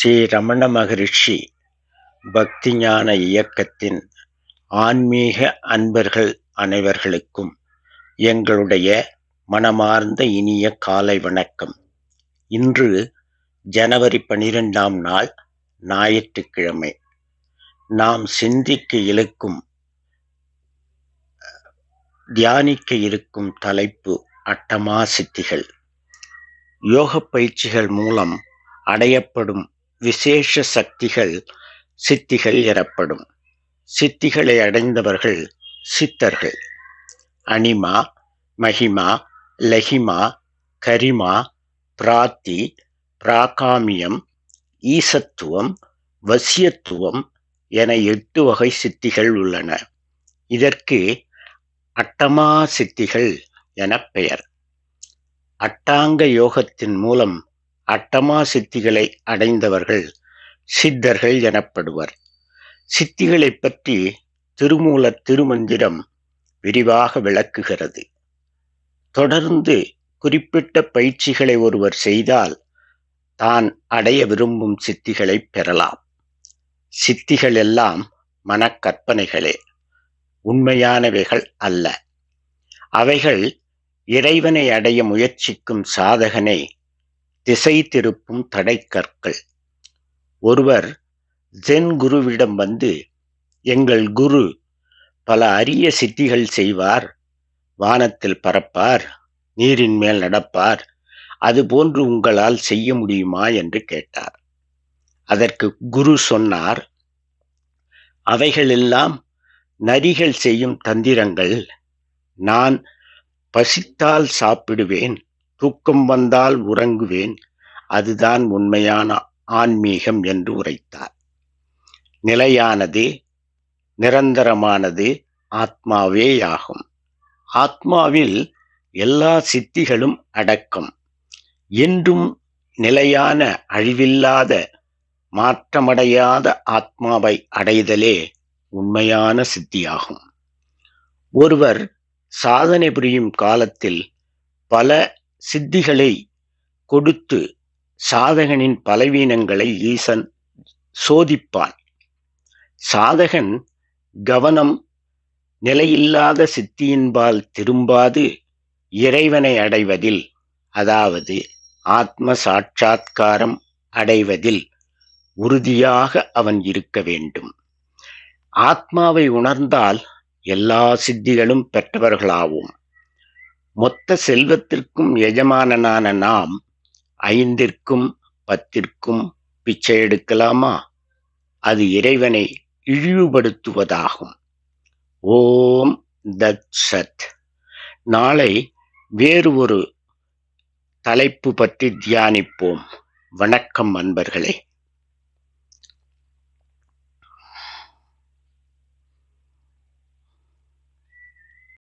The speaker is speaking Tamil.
ஸ்ரீ ரமண மகரிஷி பக்தி ஞான இயக்கத்தின் ஆன்மீக அன்பர்கள் அனைவர்களுக்கும் எங்களுடைய மனமார்ந்த இனிய காலை வணக்கம். இன்று ஜனவரி பனிரெண்டாம் நாள் ஞாயிற்றுக்கிழமை. நாம் சிந்திக்க இழுக்கும் தியானிக்க இருக்கும் தலைப்பு அட்டமா சித்திகள். யோக பயிற்சிகள் மூலம் அடையப்படும் விசேஷ சக்திகள் சித்திகள் எனப்படும். சித்திகளை அடைந்தவர்கள் சித்தர்கள். அனிமா மகிமா லஹிமா கரிமா பிராத்தி பிராகாமியம் ஈசத்துவம் வசியத்துவம் என எட்டு வகை சித்திகள் உள்ளன. இதற்கு அட்டமா சித்திகள் என பெயர். அட்டாங்க யோகத்தின் மூலம் அட்டமா சித்திகளை அடைந்தவர்கள் சித்தர்கள் எனப்படுவர். சித்திகளை பற்றி திருமூல திருமந்திரம் விரிவாக விளக்குகிறது. தொடர்ந்து குறிப்பிட்ட பயிற்சிகளை ஒருவர் செய்தால் தான் அடைய விரும்பும் சித்திகளை பெறலாம். சித்திகள் எல்லாம் மனக்கற்பனைகளே உண்மையானவைகள் அல்ல. அவைகள் இறைவனை அடைய முயற்சிக்கும் சாதகனை திசை திருப்பும் தடைக்கற்கள். ஒருவர் ஜென் குருவிடம் வந்து எங்கள் குரு பல அரிய சித்திகள் செய்வார் வானத்தில் பறப்பார் நீரின் மேல் நடப்பார் அதுபோன்று உங்களால் செய்ய முடியுமா? என்று கேட்டார். அதற்கு குரு சொன்னார் அவைகளெல்லாம் நரிகள் செய்யும் தந்திரங்கள். நான் பசித்தால் சாப்பிடுவேன் தூக்கம் வந்தால் உறங்குவேன். அதுதான் உண்மையான ஆன்மீகம் என்று உரைத்தார். நிலையானது நிரந்தரமானது ஆத்மாவேயாகும். ஆத்மாவில் எல்லா சித்திகளும் அடக்கம். என்றும் நிலையான அழிவில்லாத மாற்றமடையாத ஆத்மாவை அடைதலே உண்மையான சித்தியாகும். ஒருவர் சாதனை புரியும் காலத்தில் பல சித்திகளை கொடுத்து சாதகனின் பலவீனங்களை ஈசன் சோதிப்பான். சாதகன் கவனம் நிலையில்லாத சித்தியின்பால் திரும்பாது இறைவனை அடைவதில் அதாவது ஆத்ம சாட்சா்காரம் அடைவதில் உறுதியாக அவன் இருக்க வேண்டும். ஆத்மாவை உணர்ந்தால் எல்லா சித்திகளும் பெற்றவர்களாவோம். மொத்த செல்வத்திற்கும் எஜமானனான நாம் ஐந்திற்கும் பத்திற்கும் பிச்சை எடுக்கலாமா? அது இறைவனை இழிவுபடுத்துவதாகும். ஓம் தத் சத் நாளை வேறு ஒரு தலைப்பு பற்றி தியானிப்போம். வணக்கம் அன்பர்களே.